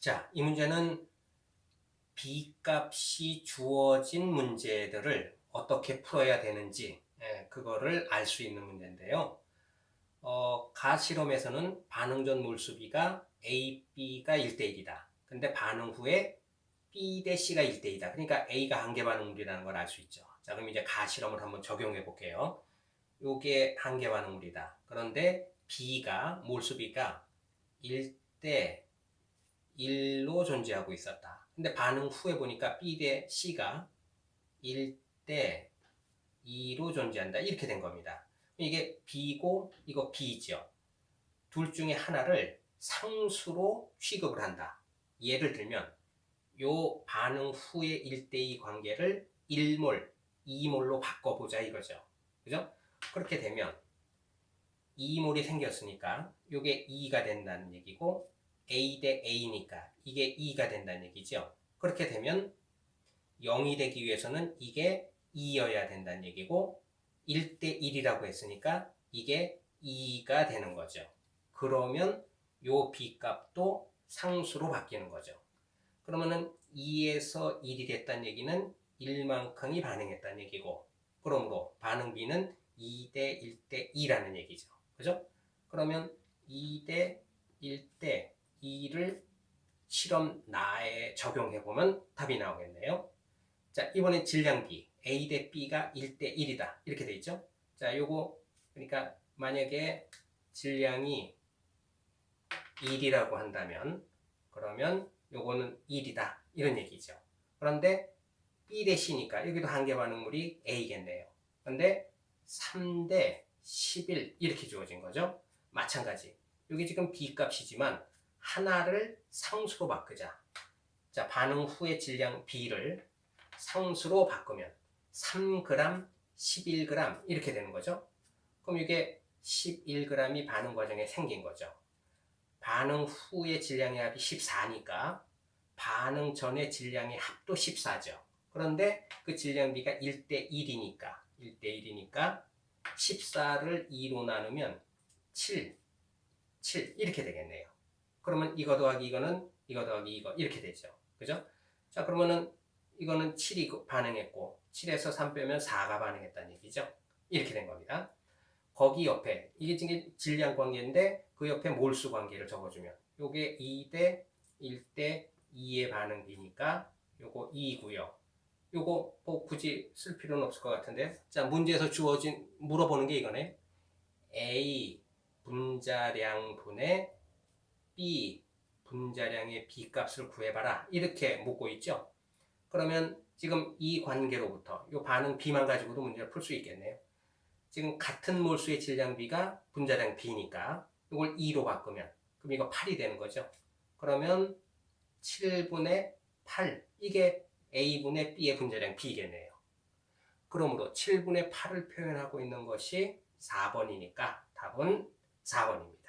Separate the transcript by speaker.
Speaker 1: 자, 이 문제는 b 값이 주어진 문제들을 어떻게 풀어야 되는지 예, 그거를 알 수 있는 문제인데요. 어, 가 실험에서는 반응 전 몰수비가 A, B가 1대1이다. 근데 반응 후에 B 대 C가 1대2다. 그러니까 A가 한계 반응물이라는 걸 알 수 있죠. 자, 그럼 이제 가 실험을 한번 적용해 볼게요. 요게 한계 반응물이다. 그런데 B가 몰수비가 1대 1로 존재하고 있었다. 근데 반응 후에 보니까 B 대 C가 1대 2로 존재한다. 이렇게 된 겁니다. 이게 B고 이거 B죠. 둘 중에 하나를 상수로 취급을 한다. 예를 들면 요 반응 후의 1대2 관계를 1몰, 2몰로 바꿔보자 이거죠. 그죠? 그렇게 되면 2몰이 생겼으니까 요게 2가 된다는 얘기고 A 대 A니까 이게 2가 된다는 얘기죠. 그렇게 되면 0이 되기 위해서는 이게 2여야 된다는 얘기고 1대 1이라고 했으니까 이게 2가 되는 거죠. 그러면 요 B 값도 상수로 바뀌는 거죠. 그러면은 2에서 1이 됐다는 얘기는 1만큼이 반응했다는 얘기고 그러므로 반응 B는 2대 1대 2라는 얘기죠. 그죠? 그러면 2대 1대 2를 실험 나에 적용해 보면 답이 나오겠네요. 자, 이번엔 질량 B. A 대 B가 1대 1이다. 이렇게 돼 있죠? 자, 요거 그러니까 만약에 질량이 1이라고 한다면 그러면 요거는 1이다. 이런 얘기죠. 그런데 B 대 C니까 여기도 한계 반응물이 A겠네요. 그런데 3대 11 이렇게 주어진 거죠. 마찬가지. 여기 지금 B 값이지만 하나를 상수로 바꾸자. 자, 반응 후의 질량 B를 상수로 바꾸면 3g, 11g 이렇게 되는 거죠. 그럼 이게 11g이 반응 과정에 생긴 거죠. 반응 후의 질량의 합이 14니까 반응 전의 질량의 합도 14죠. 그런데 그 질량비가 1대 1이니까 1대 1이니까 14를 2로 나누면 7, 7 이렇게 되겠네요. 그러면 이거 더하기 이거는 이거 더하기 이거 이렇게 되죠. 그죠? 자 그러면은 이거는 7이 반응했고 7에서 3 빼면 4가 반응했다는 얘기죠. 이렇게 된 겁니다. 거기 옆에 이게 지금 질량 관계인데 그 옆에 몰수 관계를 적어주면 요게 2대 1대 2의 반응 비니까 요거 2고요. 요거 뭐 굳이 쓸 필요는 없을 것 같은데 자 문제에서 주어진 물어보는 게 이거네. A 분자량 분의 B 분자량의 B 값을 구해봐라 이렇게 묻고 있죠. 그러면 지금 이 관계로부터 이 반응 B만 가지고도 문제를 풀 수 있겠네요. 지금 같은 몰수의 질량 B가 분자량 B니까 이걸 2로 바꾸면 그럼 이거 8이 되는 거죠. 그러면 7분의 8 이게 A분의 B의 분자량 B겠네요. 그러므로 7분의 8을 표현하고 있는 것이 4번이니까 답은 4번입니다.